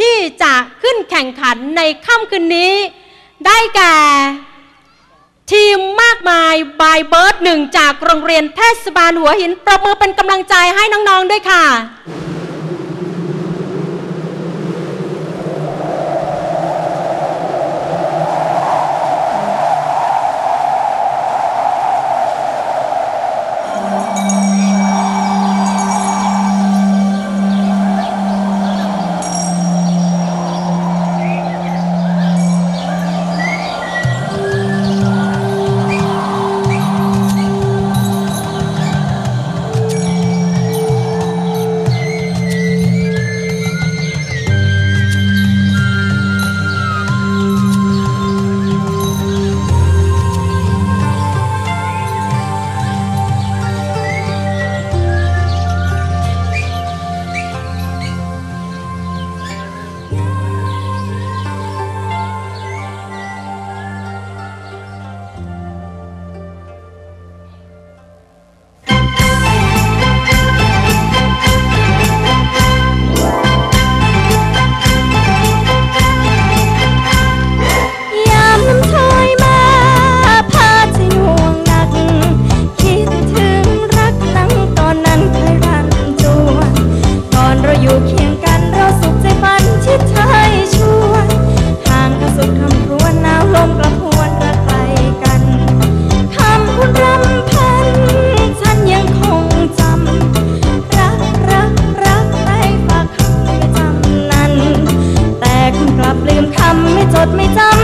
ที่จะขึ้นแข่งขันในค่ำคืนนี้ ได้แก่ ทีมมากมายบายเบิร์ดหนึ่งจากโรงเรียนเทศบาลหัวหิน ประมือเป็นกำลังใจให้น้อง ๆ ด้วยค่ะ จดไม่จำ